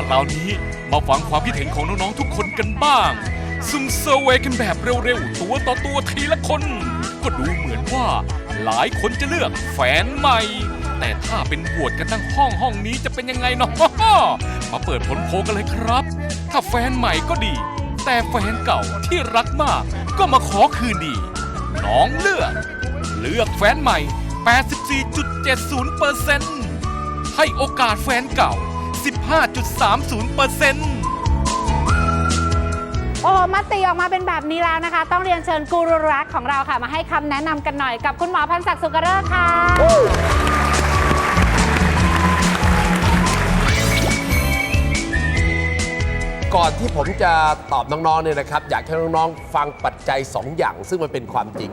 คราวนี้มาฟังความคิดเห็นของน้อง ๆ ทุกคนกันบ้างซุ่มเซอร์เวยกันแบบเร็ว ๆ ตัวต่อตัวทีละคน ก็ดูเหมือนว่า หลายคนจะเลือกแฟนใหม่ แต่ถ้าเป็นบวชกันทั้งห้องห้องนี้จะเป็นยังไงเนาะมาเปิดผลโพลกันเลยครับ ถ้าแฟนใหม่ก็ดี แต่แฟนเก่าที่รักมาก ก็มาขอคืนดี น้องเลือก เลือกแฟนใหม่ 84.70%ให้โอกาสแฟนเก่า 15.30%โอ้โหมติออกมาเป็นแบบนี้แล้วนะคะ ต้องเรียนเชิญกูรูรักของเราค่ะ มาให้คำแนะนำกันหน่อยกับคุณหมอพันศักดิ์สุกเริกค่ะ ก่อนที่ผมจะตอบน้องๆเนี่ยนะครับ อยากให้น้องๆ ฟังปัจจัย 2 อย่าง ซึ่งมันเป็นความจริง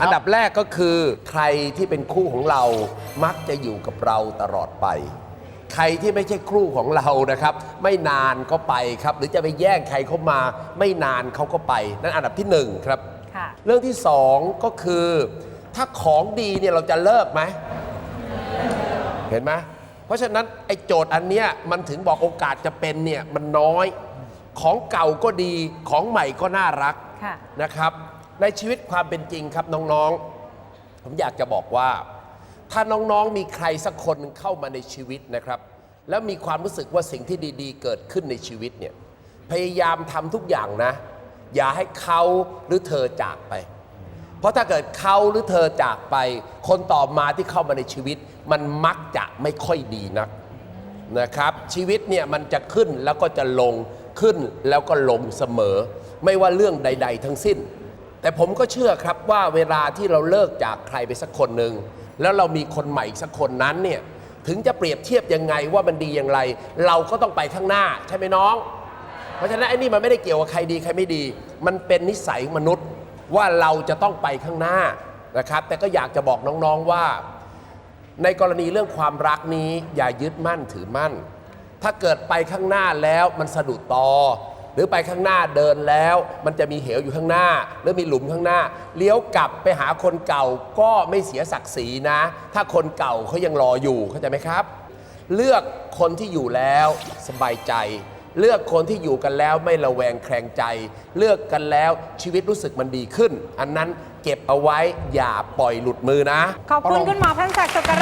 อันดับแรกก็คือใครที่เป็นคู่ของเรามักจะอยู่กับเราตลอดไป ใครที่ไม่ใช่คู่ของเรานะครับ ไม่นานก็ไปครับ หรือจะไปแย่งใครเข้ามา ไม่นานเขาก็ไป นั่นอันดับที่หนึ่งครับ ค่ะ เรื่องที่สองก็คือ ถ้าของดีเนี่ยเราจะเลิกไหมเห็นไหมเพราะฉะนั้นไอ้โจทย์อันเนี้ยมันถึงบอกโอกาสจะเป็นเนี่ยมันน้อย ของเก่าก็ดีของใหม่ก็น่ารักค่ะ นะครับ ในชีวิตความเป็นจริงครับน้องๆ ผมอยากจะบอกว่า ถ้าน้องๆมีใครสักคนหนึ่งเข้ามาในชีวิตนะครับ แล้วมีความรู้สึกว่าสิ่งที่ดีๆ เกิดขึ้นในชีวิตเนี่ยพยายามทำทุกอย่างนะ อย่าให้เขาหรือเธอจากไป เพราะถ้าเกิดเขาหรือเธอจากไป คนต่อมาที่เข้ามาในชีวิต มันมักจะไม่ค่อยดีนักนะครับ ชีวิตเนี่ยมันจะขึ้นแล้วก็จะลงขึ้นแล้วก็ลงเสมอ ไม่ว่าเรื่องใด ๆ ทั้งสิ้น แต่ผมก็เชื่อครับว่าเวลาที่เราเลิกจากใครไปสักคนหนึ่ง แล้วเรามีคนใหม่อีกสักคนนั้นเนี่ยถึงจะเปรียบเทียบยังไงว่ามันดีอย่างไร เราก็ต้องไปข้างหน้าใช่ไหมน้อง เพราะฉะนั้นไอ้นี่มันไม่ได้เกี่ยวกับใครดีใครไม่ดี มันเป็นนิสัยมนุษย์ว่าเราจะต้องไปข้างหน้านะครับ แต่ก็อยากจะบอกน้องๆว่า ในกรณีเรื่องความรักนี้อย่ายึดมั่นถือมั่น ถ้าเกิดไปข้างหน้าแล้วมันสะดุดตอ หรือไปข้างหน้าเดินแล้ว มันจะมีเหวอยู่ข้างหน้า หรือมีหลุมข้างหน้า เลี้ยวกลับไปหาคนเก่าก็ไม่เสียศักดิ์ศรีนะ ถ้าคนเก่าเขายังรออยู่เข้าใจไหมครับ เลือกคนที่อยู่แล้วสบายใจ เลือกคนที่อยู่กันแล้วไม่ระแวงแคลงใจ เลือกกันแล้วชีวิตรู้สึกมันดีขึ้น อันนั้นเก็บเอาไว้อย่าปล่อยหลุดมือนะ ขอบคุณคุณหมอพันศักดิ์สุกร